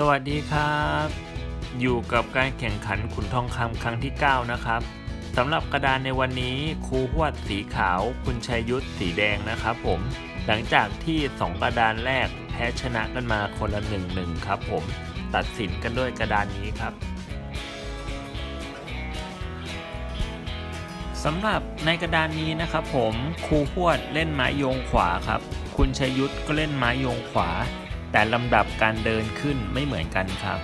สวัสดีครับ อยู่กับการแข่งขันขุนทองคำครั้งที่ 9 นะครับสำหรับกระดานในวันนี้ครูหวดสีขาว คุณชัยยุทธสีแดงนะครับผม หลังจากที่ 2 กระดานแรกแพ้ชนะกันมาคนละ1หนึ่งครับผมตัดสินกันด้วยกระดานนี้ครับสำหรับในกระดานนี้นะครับผมครูหวดเล่นไม้โยงขวาครับ คุณชัยยุทธก็เล่นไม้โยงขวา แต่ลำดับการเดินขึ้นไม่เหมือนกันครับ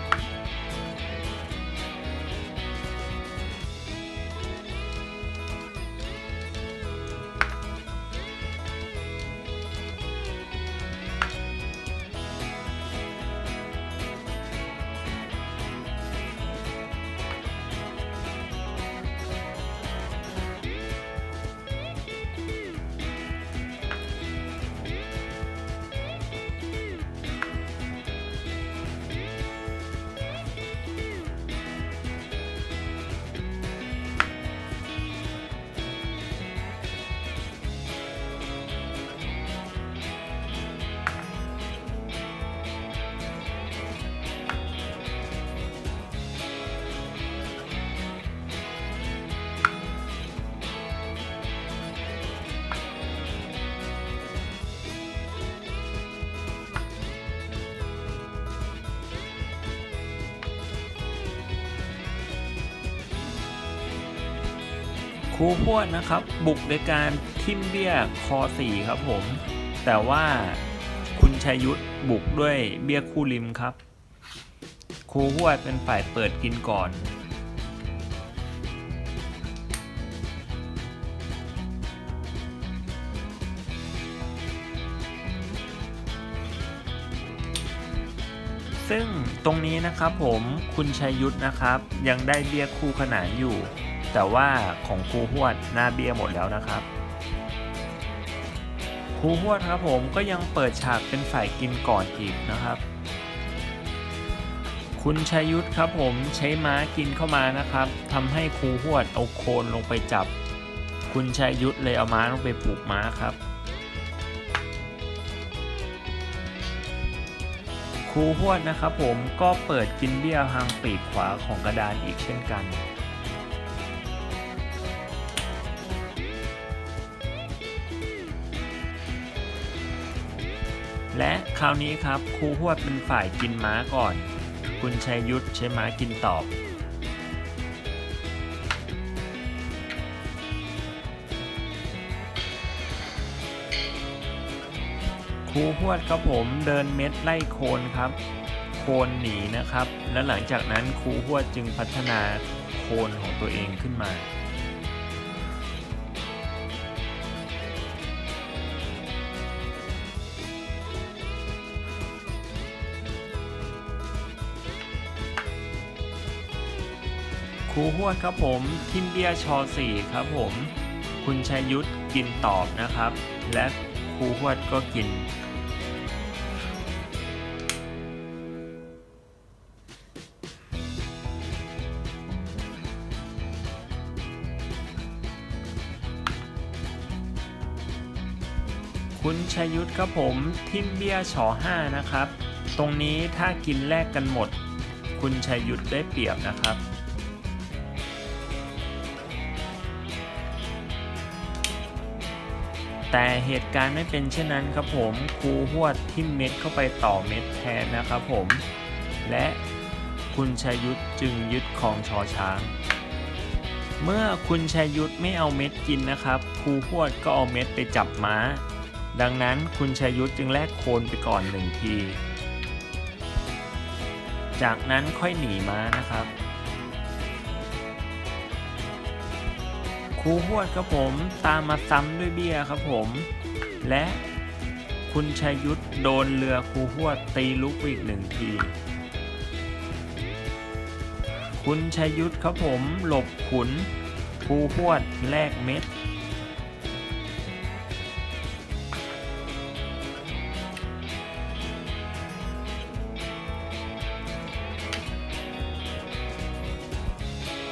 ครูพวดนะครับ บุกโดยการทิมเบี้ยคอสี่ครับผม แต่ว่าคุณชัยยุทธบุกด้วยเบี้ยคู่ริมครับ ครูพวดเป็นฝ่ายเปิดกินก่อนซึ่งตรงนี้นะครับผมคุณชัยยุทธนะครับ ยังได้เบี้ยคู่ขนานอยู่ แต่ว่าของครูหวดหน้าเบี้ยหมดแล้วนะครับครูหวดครับผมก็ยังเปิดฉากเป็นฝ่ายกินก่อนอีกนะครับ คุณชัยยุทธครับผมใช้ม้ากินเข้ามานะครับทำให้ครูหวดเอาโคนลงไปจับ คุณชัยยุทธเลยเอาม้าลงไปปลูกม้าครับครูหวดนะครับผมก็เปิดกินเบี้ยทางปีกขวาของกระดานอีกเช่นกัน และคราวนี้ครับครูหวดเป็นฝ่ายกินม้าก่อน คุณชัยยุทธใช้ม้ากินตอบครูหวดครับผมเดินเม็ดไล่โคนครับ โคนหนีนะครับ และหลังจากนั้นครูหวดจึงพัฒนาโคนของตัวเองขึ้นมา ครูหวดครับผมทิมเบียชอสี่ครับผม คุณชัยยุทธกินตอบนะครับ และครูหวดก็กิน คุณชัยยุทธครับผม ทิมเบียชอห้านะครับ ตรงนี้ถ้ากินแลกกันหมด คุณชัยยุทธได้เปรียบนะครับ แต่เหตุการณ์ไม่เป็นเช่นนั้นครับผมครูหวดทิ่มเม็ดเข้าไปต่อเม็ดแทนนะครับผม และคุณชัยยุทธจึงยึดครองชอช้าง เมื่อคุณชัยยุทธไม่เอาเม็ดกินนะครับครูหวดก็เอาเม็ดไปจับม้า ดังนั้นคุณชัยยุทธจึงแลกโคนไปก่อนหนึ่งที จากนั้นค่อยหนีม้านะครับ ครูหวดครับผมตามมาซ้ำด้วยเบี้ยครับผม และคุณชัยยุทธโดนเรือครูหวดตีลุกอีกหนึ่งที คุณชัยยุทธครับผมหลบขุนครูหวดแลกเม็ด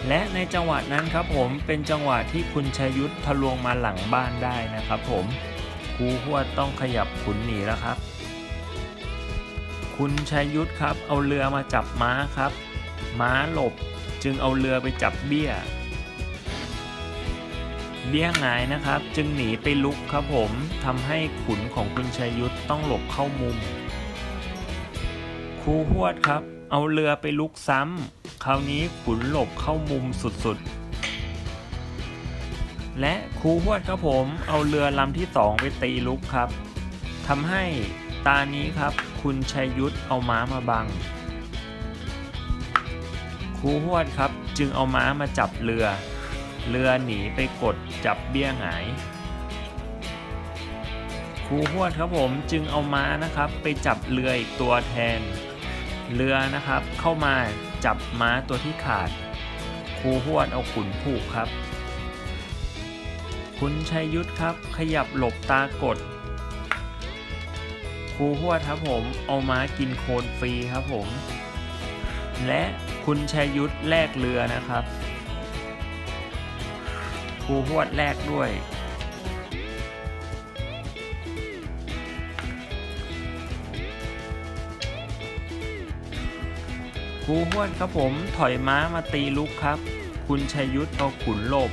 และในจังหวะนั้นครับผมเป็นจังหวะที่คุณชยุทธทะลวงมาหลังบ้านได้นะครับผมครูหวดต้องขยับขุนหนีแล้วครับ คุณชยุทธครับ เอาเรือมาจับม้าครับ ม้าหลบจึงเอาเรือไปจับเบี้ย เบี้ยหงายนะครับ จึงหนีไปลุกครับผมทำให้ขุนของคุณชยุทธต้องหลบเข้ามุมครูหวดครับ เอาเรือไปลุกซ้ำ คราวนี้ขุนหลบเข้ามุมสุดๆ และครูหวดครับผมเอาเรือลำที่สองไปตีลุกครับทำให้ตานี้ครับคุณชัยยุทธเอาม้ามาบัง ครูหวดครับจึงเอาม้ามาจับเรือ เรือหนีไปกดจับเบี้ยหายครูหวดครับผมจึงเอาม้านะครับไปจับเรืออีกตัวแทน เรือนะครับเข้ามา จับม้าตัวที่ขาด ครูหวดเอาขุนผูกครับ คุณชัยยุทธครับ ขยับหลบตากด ครูหวดครับผม เอาม้ากินโคลนฟรีครับผม และคุณชัยยุทธแลกเรือนะครับ ครูหวดแลกด้วย ครูห้วดครับผมถอยม้ามาตีลุกครับ คุณชัยยุทธเอาขุนหลบ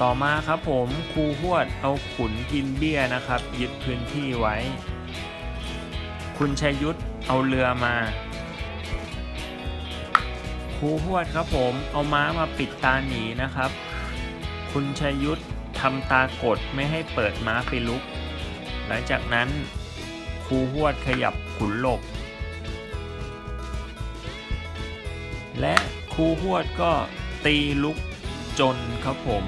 ต่อมาครับผมครูหวดเอาขุนกินเบี้ยนะครับ ยึดพื้นที่ไว้ คุณชัยยุทธเอาเรือมาครูหวดครับผมเอาม้ามาปิดตาหนีนะครับ คุณชัยยุทธทำตากดไม่ให้เปิดม้าไปลุก หลังจากนั้นครูหวดขยับขุนหลบ และครูหวดก็ตีลุกจนครับผม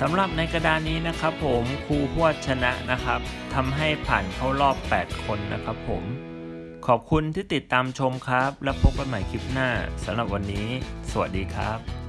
สำหรับในกระดานนี้นะครับผมครูหวดชนะนะครับทำให้ผ่านเข้ารอบ 8 คนนะครับผมขอบคุณที่ติดตามชมครับ และพบกันใหม่คลิปหน้าสำหรับวันนี้ สวัสดีครับ